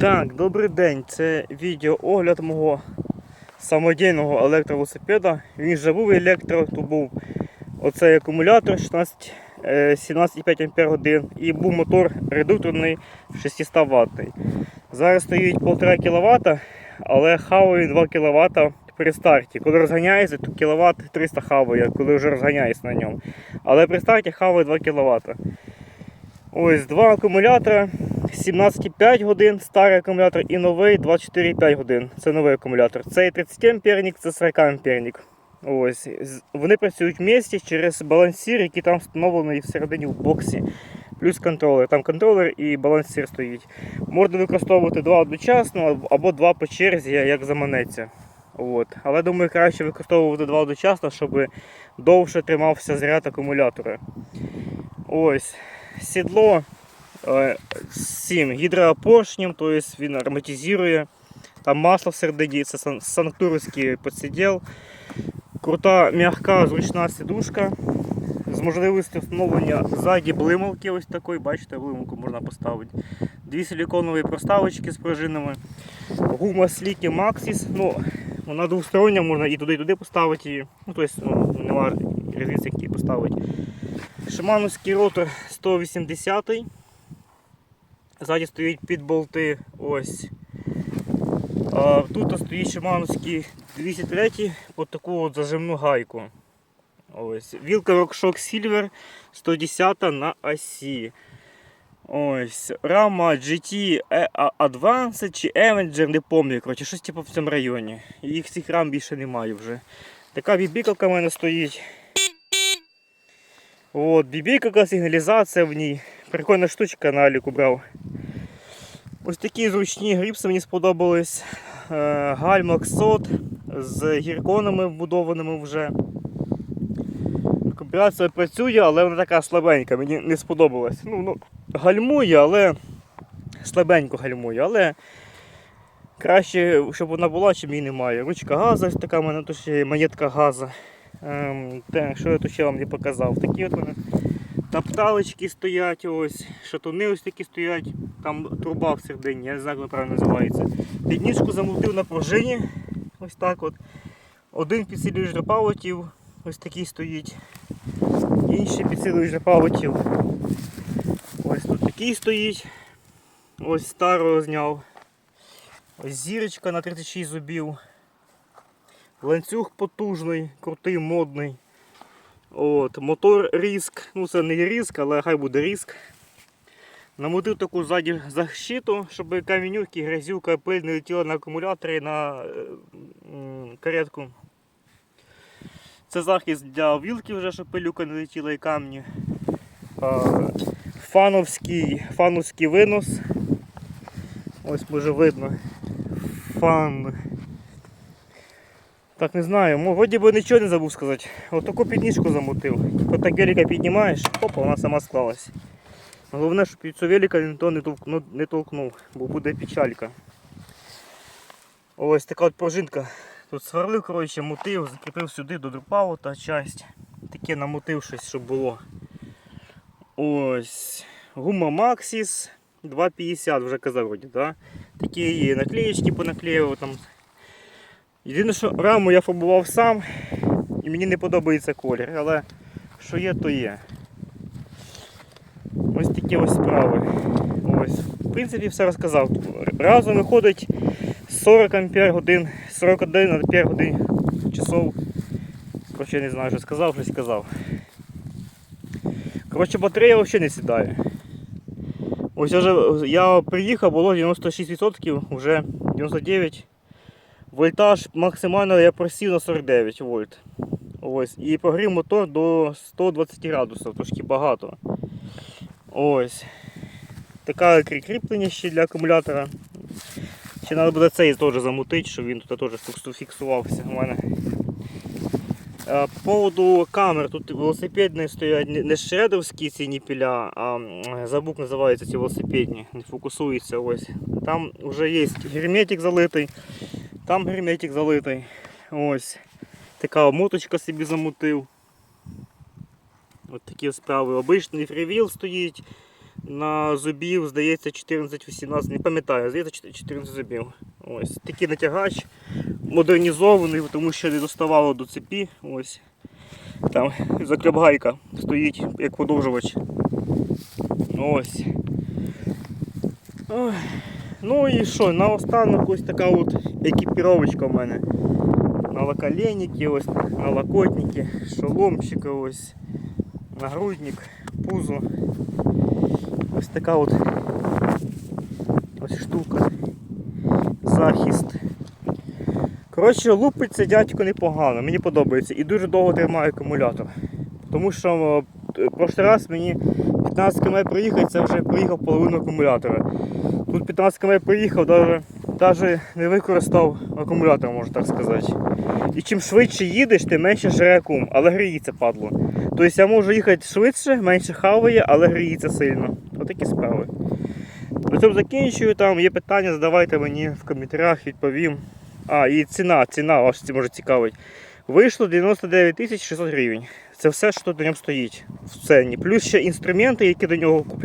Так, добрий день. Це відео огляд мого самодільного електровелосипеда. Він же був електро, то був оцей акумулятор 16, е, 17,5 Ампер годин і був мотор редукторний 600 ваттний. Зараз стоїть 1,5 кВт, але хаває 2 кВт при старті. Коли розганяється, то кВт 300 хаває, коли вже розганяється на ньому. Але при старті хаває 2 кВт. Ось два акумулятора. 17,5 годин старий акумулятор і новий 24,5 годин. Це новий акумулятор. Цей 30 амперник, це 40 амперник. Ось. Вони працюють в місті через балансір, який там встановлений всередині в боксі. Плюс контролер. Там контролер і балансир стоїть. Можна використовувати два одночасно або два по черзі, як заманеться. От. Але думаю, краще використовувати два одночасно, щоб довше тримався заряд акумулятора. Ось. Сідло е, з цим гідропоршнем, тобто він ароматизує. Там масло всередині, це сан- санктуровський подсиділ. Крута, м'яка, зручна сидушка. З можливістю встановлення ззаді блималки, ось такої, бачите, блималку можна поставити. Дві силіконові проставочки з пружинами. Гума Сліки Maxis. Ну, вона двостороння, можна і туди, і туди поставити її. Ну, тобто, ну, немає різниці, як її поставити. Шимановський ротор 180. Ззаді стоїть під болти. Ось. А, тут стоїть Шимановський 203 під таку от зажимну гайку. Ось. Вілка RockShox Silver 110 на осі. Ось. Рама GT E- Advanced чи Avenger, не пам'ятаю. Коротше, щось типу в цьому районі. Їх цих рам більше немає вже. Така бібікалка в мене стоїть. От, бібійка, сигналізація в ній. Прикольна штучка на Аліку брав. Ось такі зручні гріпси мені сподобались. Е, Гальмак сот з гірконами вбудованими вже. Комбінація працює, але вона така слабенька, мені не сподобалось. Ну, ну, гальмує, але слабенько гальмує, але краще, щоб вона була, чим її немає. Ручка газу, така в мене тут ще є монетка газу. Ем, те, що я тут ще вам не показав. Такі от мене тапталочки стоять, ось, шатуни ось такі стоять, там труба всередині, я не знаю, як правильно називається. Підніжку замутив на пружині, ось так от. Один підсилювач для павотів, ось такий стоїть. Інший підсилювач для павотів. Ось тут такий стоїть. Ось старого зняв. Ось зірочка на 36 зубів. Ланцюг потужний, крутий, модний. От, мотор ріск, ну це не ріск, але хай буде ріск. Намотив таку ззаді защиту, щоб камінюки, грязюка, пиль не летіла на акумуляторі на е, каретку. Це захист для вілки вже, щоб пилюка не летіла і камні. Фановський, фановський винос. Ось може видно. Фан. Так не знаю, вроді би нічого не забув сказати. Ось таку підніжку замутив. Типу так велика піднімаєш, опа, вона сама склалась. Головне, щоб під цю велика не толкнув, не толкнув, бо буде печалька. Ось така от пружинка. Тут сверлив, коротше, мутив, закріпив сюди до друпаву та часть. Таке намутив щось, щоб було. Ось. Гума Maxis 2,50 вже казав вроді, да? Такі наклеєчки понаклеював там. Єдине, що раму я фарбував сам і мені не подобається колір, але що є, то є. Ось такі ось справи. Ось. В принципі, все розказав. Разом виходить 40 ампер годин, 41 ампер годин часов. Коротше, я не знаю, що сказав, щось сказав. Коротше, батарея взагалі не сідає. Ось я, вже, я приїхав, було 96%, вже 99%. Вольтаж максимально я просів на 49 вольт. Ось. І прогрів мотор до 120 градусів, трошки багато. Ось. Крі- кріплення ще для акумулятора. Ще треба буде цей теж замутити, щоб він тут теж фіксувався у мене. Е, По поводу камер, тут велосипедні стоять не шредовські ці ніпіля, а забук називаються ці велосипедні, не фокусуються ось. Там вже є герметик залитий, там герметик залитий. Ось. Така моточка собі замутив. От такі справи. Обичний фрівіл стоїть. на зубів, здається, 14-18, не пам'ятаю, здається, 14 зубів. Ось такий натягач модернізований, тому що не доставало до цепі. Ось. Там заклепгайка стоїть як подовжувач. Ось. Ой. Ну і що, наостанок ось така от екіпіровочка в мене. Налоколенники, ось налокотники, шоломчики, ось нагрудник, пузо. Ось така от ось штука. Захист. Коротше, лупиться дядько непогано, мені подобається і дуже довго тримає акумулятор. Тому що е, прошлий раз мені 15 км проїхати, це вже проїхав половину акумулятора. Тут 15 км проїхав, навіть, не використав акумулятор, можна так сказати. І чим швидше їдеш, тим менше жре акум, але гріється падло. Тобто я можу їхати швидше, менше хаває, але гріється сильно. Отакі справи. На цьому закінчую. Там є питання, задавайте мені в коментарях, відповім. А, і ціна, ціна вас може цікавить. Вийшло 99 тисяч 600 гривень. Це все, що на ньому стоїть в ціні. Плюс ще інструменти, які до нього купляли.